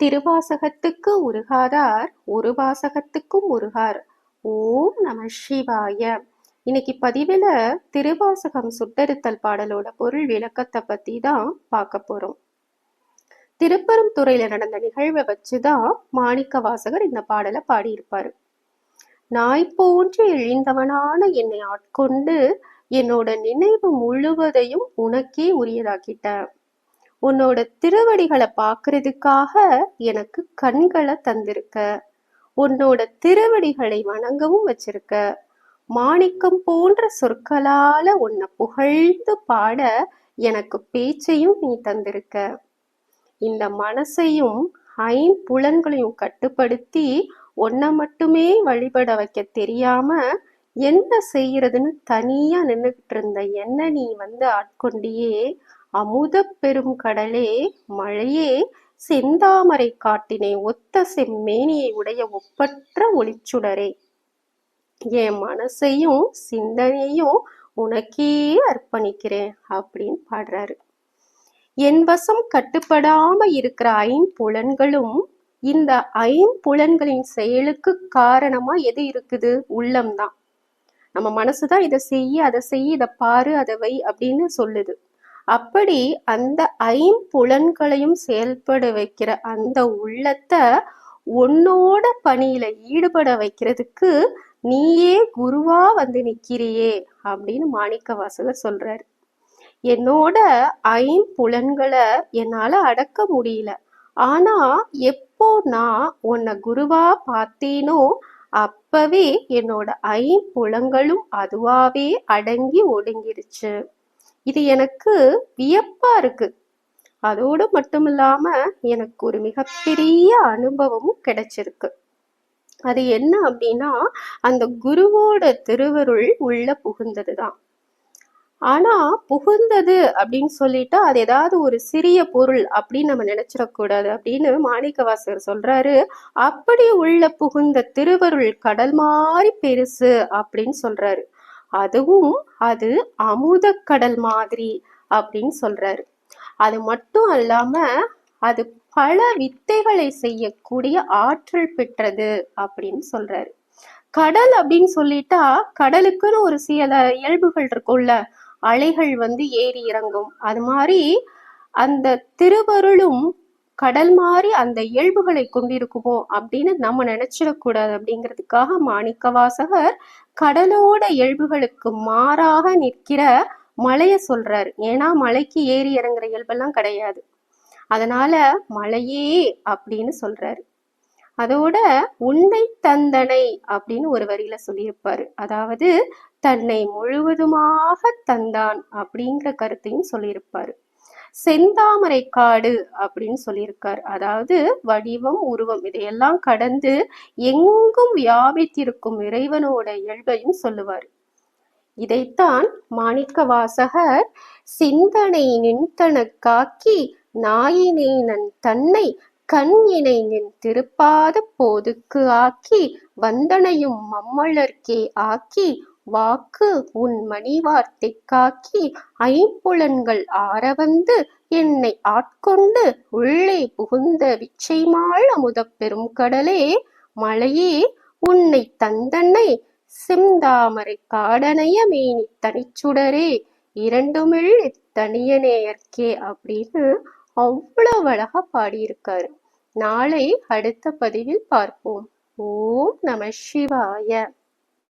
திருவாசகத்துக்கு உருகாதார் ஒரு வாசகத்துக்கும் உருகார். ஓம் நம சிவாய. இன்னைக்கு பதிவில் திருவாசகம் சுட்டறுத்தல் பாடலோட பொருள் விளக்கத்தை பற்றி தான் பார்க்க போறோம். திருப்பெருந்துறையில நடந்த நிகழ்வை வச்சுதான் மாணிக்க வாசகர் இந்த பாடலை பாடியிருப்பாரு. நாய் போன்று இழிந்தவனான என்னை ஆட்கொண்டு என்னோட நினைவு முழுவதையும் உனக்கே உரியதாக்கிட்டேன் உன்னோட திருவடிகளை பார்க்கறதுக்காக எனக்கு கண்களை தந்திருக்க. உன்னோட திருவடிகளை வணங்கவும் வச்சிருக்க. மாணிக்கம் போன்ற சொற்களால உன்னை புகழ்ந்து பாட எனக்கு பேச்சையும் நீ தந்திருக்க. இந்த மனசையும் ஐம்புலன்களையும் கட்டுப்படுத்தி உன்னை மட்டுமே வழிபட வைக்க தெரியாம என்ன செய்யறதுன்னு தனியா நின்றுகிட்டு இருந்த என்ன நீ வந்து ஆட்கொண்டியே அமுதப் பெரும் கடலே மழையே செந்தாமரை காட்டினை ஒத்த செம்மேனியை உடைய ஒப்பற்ற ஒளிச்சுடரே. என் மனசையும் சிந்தனையும் உனக்கே அர்ப்பணிக்கிறேன் அப்படின்னு பாடுறாரு. என் வசம் கட்டுப்படாம இருக்கிற ஐம்புலன்களும் இந்த ஐம்புலன்களின் செயலுக்கு காரணமா எது இருக்குது? உள்ளம்தான். நம்ம மனசுதான் இதை செய்ய அதை செய்ய இதை பாரு அதை வை அப்படின்னு சொல்லுது. அப்படி அந்த ஐம்புலன்களையும் செயல்பட வைக்கிற அந்த உள்ளத்தை உன்னோட பணியில ஈடுபட வைக்கிறதுக்கு நீயே குருவா வந்து நிக்கிறியே அப்படின்னு மாணிக்க வாசகர் சொல்றாரு. என்னோட ஐம்புலன்களை என்னால அடக்க முடியல. ஆனா எப்போ நான் உன்னை குருவா பார்த்தேனோ அப்பவே என்னோட ஐம்புலங்களும் அதுவாவே அடங்கி ஒடுங்கிருச்சு. இது எனக்கு வியப்பா இருக்கு. அதோடு மட்டும் இல்லாம எனக்கு ஒரு மிகப்பெரிய அனுபவமும் கிடைச்சிருக்கு. அது என்ன அப்படின்னா அந்த குருவோட திருவருள் உள்ள புகுந்ததுதான். ஆனா புகுந்தது அப்படின்னு சொல்லிட்டு அது ஏதாவது ஒரு சிறிய பொருள் அப்படின்னு நம்ம நினைச்சிடக்கூடாது அப்படின்னு மாணிக்கவாசகர் சொல்றாரு. அப்படி உள்ள புகுந்த திருவருள் கடல் மாதிரி பெருசு அப்படின்னு சொல்றாரு. அதுவும் அது அமுத கடல் மாதிரி அப்படின்னு சொல்றாரு. அது மட்டும் அல்லாம அது பல வித்தைகளை செய்யக்கூடிய ஆற்றல் பெற்றது அப்படின்னு சொல்றாரு. கடல் அப்படின்னு சொல்லிட்டா கடலுக்குன்னு ஒரு சில இயல்புகள் இருக்கும்ல அலைகள் வந்து ஏறி இறங்கும். அது மாதிரி அந்த திருவருளும் கடல் மாதிரி அந்த இயல்புகளை கொண்டிருக்குமோ அப்படின்னு நம்ம நினைச்சிடக்கூடாது அப்படிங்கிறதுக்காக மாணிக்க வாசகர் கடலோட இயல்புகளுக்கு மாறாக நிற்கிற மலையை சொல்றாரு. ஏன்னா மலைக்கு ஏறி இறங்குற இயல்பெல்லாம் கிடையாது. அதனால மலையே அப்படின்னு சொல்றாரு. அதோட உன்னை தந்தனை அப்படின்னு ஒரு வரியில சொல்லியிருப்பாரு. அதாவது தன்னை முழுவதுமாக தந்தான் அப்படிங்கிற கருத்தையும் சொல்லியிருப்பாரு. செந்தாமரை காடு அப்படின்னு சொல்லியிருக்கார். அதாவது வடிவம் உருவம் இதையெல்லாம் கடந்து எங்கும் வியாபித்திருக்கும் இறைவனோட இயல்பையும் சொல்லுவார். இதைத்தான் மாணிக்க வாசகர் சிந்தனை நின்தன காக்கி நாயினை நன் தன்னை கண் இணை நின் திருப்பாத போதுக்கு ஆக்கி வந்தனையும் மம்மளர்க்கே ஆக்கி வாக்கு உன் மணிவார்த்தை காக்கி ஐம்புலன்கள் ஆரவந்து என்னை ஆட்கொண்டு உள்ளே புகுந்த விச்சைமாள் அமுதப் பெரும் கடலே மலையே உன்னை தந்தன்னை செந்தாமரை காடனைய மேனி தனிச்சுடரே இரண்டுமிழ் தனியநேயர்க்கே அப்படின்னு அவ்வளவு அழகா பாடியிருக்காரு. நாளை அடுத்த பதிவில் பார்ப்போம். ஓம் நம சிவாய.